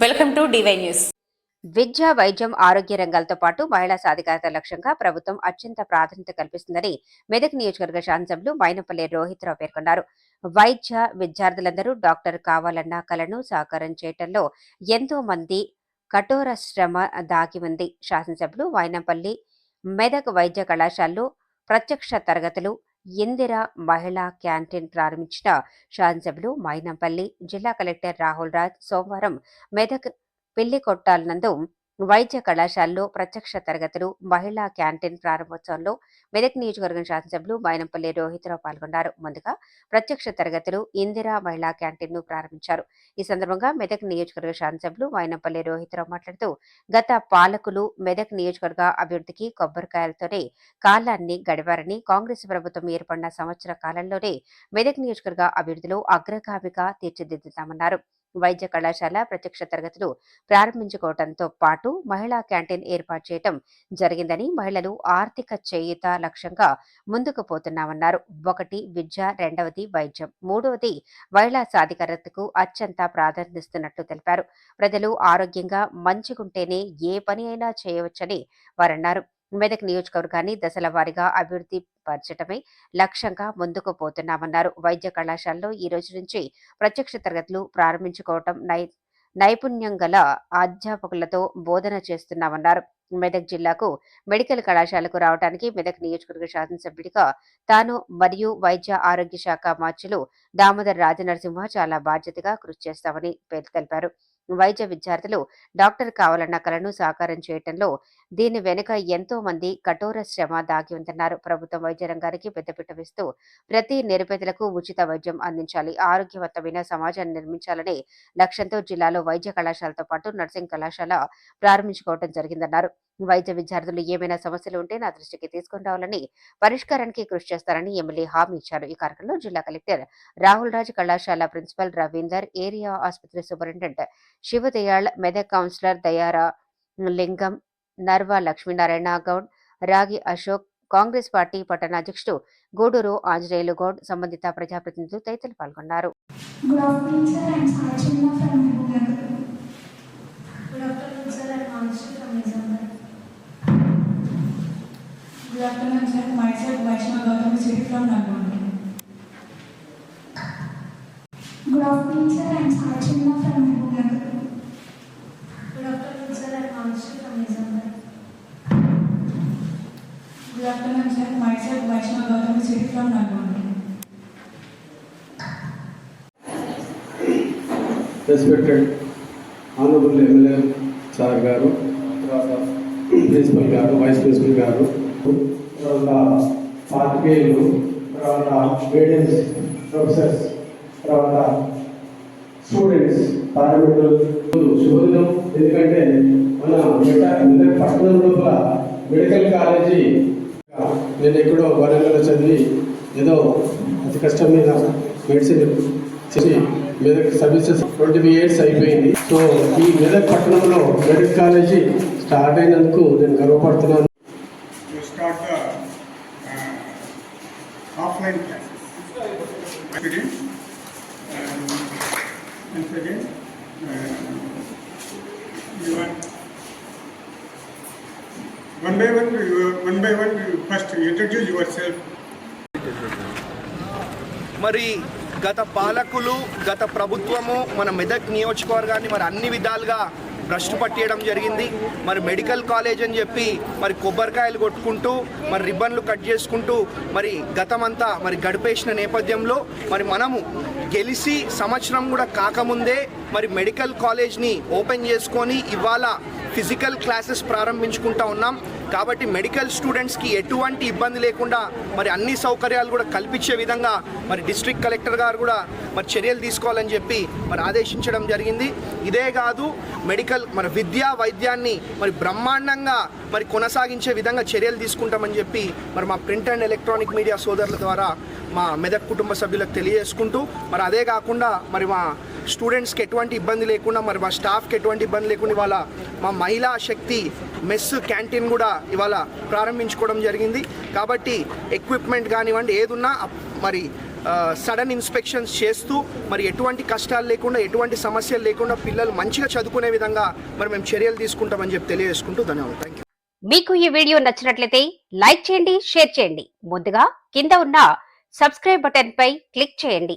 Welcome to D Y news. విద్య వైద్యం ఆరోగ్య రంగాలతో పాటు మహిళా సాధికారత లక్ష్యంగా ప్రభుత్వం అత్యంత ప్రాధాన్యత కల్పిస్తుందని మెదక్ నియోజకవర్గ శాసనసభ్యులు మైనపల్లి రోహిత్రావు పేర్కొన్నారు. వైద్య విద్యార్థులందరూ డాక్టర్ కావాలన్న కలను సాకారం చేయటంలో ఎంతో మంది కఠోర శ్రమ దాగి ఉంది. శాసనసభ్యులు వైనపల్లి మెదక్ వైద్య కళాశాలలో ప్రత్యక్ష తరగతులు ఇందిర మహిళా క్యాంటీన్ ప్రారంభించిన శాసనసభ్యులు మైనంపల్లి జిల్లా కలెక్టర్ రాహుల్ రాజ్ సోమవారం మెదక్ పెళ్ళి కొట్టాలనందు వైద్య కళాశాలలో ప్రత్యక్ష తరగతులు మహిళా క్యాంటీన్ ప్రారంభోత్సవంలో మెదక్ నియోజకవర్గం శాసనసభ్యులు మైనంపల్లి రోహిత్రావు పాల్గొన్నారు. ముందుగా ప్రత్యక్ష తరగతులు ఇందిరా మహిళా క్యాంటీన్ను ప్రారంభించారు. ఈ సందర్భంగా మెదక్ నియోజకవర్గ శాసనసభ్యులు మైనంపల్లి రోహిత్రావు మాట్లాడుతూ గత పాలకులు మెదక్ నియోజకవర్గ అభివృద్ధికి కొబ్బరికాయలతోనే కాలాన్ని గడిపారని కాంగ్రెస్ ప్రభుత్వం ఏర్పడిన సంవత్సర కాలంలోనే మెదక్ నియోజకవర్గ అభివృద్ధిలో అగ్రగామిగా తీర్చిదిద్దుతామన్నారు. వైద్య కళాశాల ప్రత్యక్ష తరగతులు ప్రారంభించుకోవడంతో పాటు మహిళా క్యాంటీన్ ఏర్పాటు చేయటం జరిగిందని మహిళలు ఆర్థిక చేయూత లక్ష్యంగా ముందుకు పోతున్నామన్నారు. ఒకటి విద్య రెండవది వైద్యం మూడవది మహిళా సాధికారతకు అత్యంత ప్రాధాన్యతనిస్తున్నట్లు తెలిపారు. ప్రజలు ఆరోగ్యంగా మంచిగుంటేనే ఏ పని అయినా చేయవచ్చని వారన్నారు. మెదక్ నియోజకవర్గాన్ని దశల వారీగా అభివృద్ధి పరచటమే లక్ష్యంగా ముందుకు పోతున్నామన్నారు. వైద్య కళాశాలలో ఈ రోజు నుంచి ప్రత్యక్ష తరగతులు ప్రారంభించుకోవటం నై నైపుణ్యం గల అధ్యాపకులతో బోధన చేస్తున్నామన్నారు. మెదక్ జిల్లాకు మెడికల్ కళాశాలకు రావడానికి మెదక్ నియోజకవర్గ శాసనసభ్యుడిగా తాను మరియు వైద్య ఆరోగ్య శాఖ మార్చులు దామోదర్ రాజనరసింహ చాలా బాధ్యతగా కృషి చేస్తామని పేరు తెలిపారు. వైద్య విద్యార్థులు డాక్టర్ కావాలన్న కలను సాకారం చేయటంలో దీని వెనుక ఎంతో మంది కఠోర శ్రమ దాగి ఉందన్నారు. ప్రభుత్వం వైద్య రంగానికి పెద్దపీట వేస్తూ ప్రతి నిరుపేదలకు ఉచిత వైద్యం అందించాలి. ఆరోగ్యవంతమైన సమాజాన్ని నిర్మించాలనే లక్ష్యంతో జిల్లాలో వైద్య కళాశాలతో పాటు నర్సింగ్ కళాశాల ప్రారంభించుకోవడం జరిగిందన్నారు. వైద్య విద్యార్థులు ఏమైనా సమస్యలు ఉంటే నా దృష్టికి తీసుకుని రావాలని పరిష్కారానికి కృషి చేస్తారని ఎమ్మెల్యే హామీ ఇచ్చారు ఈ కార్యక్రమంలో జిల్లా కలెక్టర్ రాహుల్ రాజ్ కళాశాల ప్రిన్సిపల్ రవీందర్ ఏరియా ఆసుపత్రి సూపరింటెండెంట్ శివదయాళ్ మెదక్ కౌన్సిలర్ దయారా లింగం నర్వా లక్ష్మీనారాయణ గౌడ్ రాగి అశోక్ కాంగ్రెస్ పార్టీ పట్టణ అధ్యక్షుడు గూడూరు ఆంజనేయులు గౌడ్ సంబంధిత ప్రజాప్రతినిధులు తదితరులు పాల్గొన్నారు Good afternoon, sir. I'm Good afternoon, sir. I'm from Nizamabad. Good afternoon, sir. Myself, Vaishnav Gautami Siri from Nalgonda. Good afternoon, sir. I'm Sarchana from Mahbubnagar. Good afternoon, sir. I'm Mansi from Nizamabad. Good afternoon, sir. Myself, Vaishnav Gautami Siri from Nalgonda. Respected honourable MLA sir గారు తర్వాత principal గారు vice principal గారు తర్వాత పార్టీలు తర్వాత madams professors తర్వాత students paramedical శుభదినం ఎందుకంటే మన మెట- పట్టణం లోపల మెడికల్ కాలేజీ నేను ఎక్కడో వరంగల్లో చదివి ఏదో అతి కష్టం మీద మెడిసిన్ చేసి మెదక్ సర్వీసెస్ ట్వంటీ ఇయర్స్ అయిపోయింది సో ఈ మెదక్ పట్టణంలో మెడికల్ కాలేజీ స్టార్ట్ అయినందుకు నేను గర్వపడుతున్నాను. Fine one by one one by one first introduce yourself మరి గత పాలకులు గత ప్రభుత్వము మన మెదక్ నియోజకవర్గాన్ని మరి అన్ని విధాలుగా భ్రష్టు పట్టేయడం జరిగింది. మరి మెడికల్ కాలేజ్ అని చెప్పి మరి కొబ్బరికాయలు కొట్టుకుంటూ మరి రిబ్బన్లు కట్ చేసుకుంటూ మరి గతమంతా మరి గడిపేసిన నేపథ్యంలో మరి మనము గెలిచి సంవత్సరం కూడా కాకముందే మరి మెడికల్ కాలేజ్ని ఓపెన్ చేసుకొని ఇవాళ ఫిజికల్ క్లాసెస్ ప్రారంభించుకుంటా ఉన్నాం. కాబట్టి మెడికల్ స్టూడెంట్స్కి ఎటువంటి ఇబ్బంది లేకుండా మరి అన్ని సౌకర్యాలు కూడా కల్పించే విధంగా మరి డిస్ట్రిక్ట్ కలెక్టర్ గారు కూడా మరి చర్యలు తీసుకోవాలని చెప్పి మరి ఆదేశించడం జరిగింది. ఇదే కాదు మెడికల్ మరి విద్యా వైద్యాన్ని మరి బ్రహ్మాండంగా మరి కొనసాగించే విధంగా చర్యలు తీసుకుంటామని చెప్పి మరి మా ప్రింట్ అండ్ ఎలక్ట్రానిక్ మీడియా సోదరుల ద్వారా మా మెదక్ కుటుంబ సభ్యులకు తెలియజేసుకుంటూ మరి అదే కాకుండా మరి మా స్టూడెంట్స్కి ఎటువంటి ఇబ్బంది లేకుండా మరి మా స్టాఫ్కి ఎటువంటి ఇబ్బంది లేకుండా ఇవాళ మా మహిళా శక్తి మెస్ క్యాంటీన్ కూడా ఇవాళ ప్రారంభించుకోవడం జరిగింది. కాబట్టి ఎక్విప్మెంట్ కానివ్వండి ఏదున్నా మరి సడన్ ఇన్స్పెక్షన్స్ చేస్తూ మరి ఎటువంటి కష్టాలు లేకుండా ఎటువంటి సమస్యలు లేకుండా పిల్లలు మంచిగా చదువుకునే విధంగా మరి మేము చర్యలు తీసుకుంటామని చెప్పి తెలియజేసుకుంటూ ధన్యవాదాలు. థ్యాంక్ యూ మీకు ఈ వీడియో నచ్చినట్లయితే లైక్ చేయండి షేర్ చేయండి. ముందుగా కింద ఉన్న సబ్స్క్రైబ్ బటన్ పై క్లిక్ చేయండి.